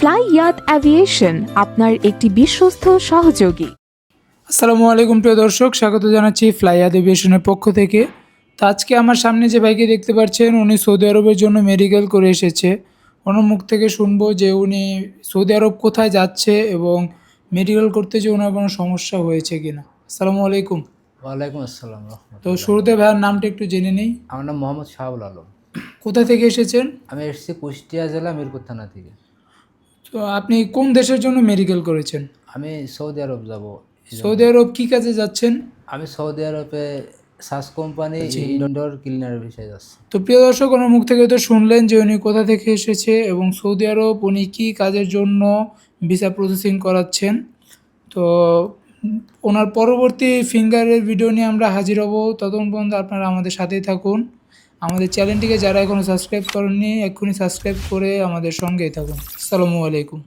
Fly ইয়াত aviation আপনার একটি বিশ্বস্ত সহযোগী। আসসালামু আলাইকুম প্রিয় দর্শক স্বাগত জানাচ্ছি ফ্লাইয়াদ এভিয়েশনের পক্ষ থেকে। তো আজকে আমার সামনে যে ভাইকে দেখতে পাচ্ছেন উনি সৌদি আরবের জন্য মেডিকেল করে এসেছে। ওনার মুখ থেকে শুনব যে উনি সৌদি আরব কোথায় যাচ্ছে এবং মেডিকেল করতে যে ওনার কোনো সমস্যা হয়েছে কিনা। আসসালামু আলাইকুম। ওয়ালাইকুম আসসালাম তো রহমতুল্লাহ শুরুতে ভাইয়ের নামটা একটু জেনে নেই। আমার নাম মোহাম্মদ শাহুল আলম। কোথা থেকে এসেছেন? আমি এসেছি কুষ্টিয়া জেলা মিরপুর থানা থেকে। তো আপনি কোন দেশের জন্য মেডিকেল করেছেন? আমি সৌদি আরব যাব। সৌদি আরব কী কাজে যাচ্ছেন? আমি সৌদি আরবে সাস কোম্পানি ইনডোর ক্লিনার বিষয়ে যাচ্ছি। তো প্রিয় দর্শক ওনার মুখ থেকে তো শুনলেন যে উনি কোথা থেকে এসেছে এবং সৌদি আরব উনি কী কাজের জন্য ভিসা প্রসেসিং করাচ্ছেন। তো ওনার পরবর্তী ফিঙ্গারের ভিডিও নিয়ে আমরা হাজির হব। ততক্ষণ পর্যন্ত আপনারা আমাদের সাথেই থাকুন। আমাদের চ্যানেলটিকে যারা এখনও সাবস্ক্রাইব করেননি এক্ষুনি সাবস্ক্রাইব করে আমাদের সঙ্গেই থাকুন। আসসালামু আলাইকুম।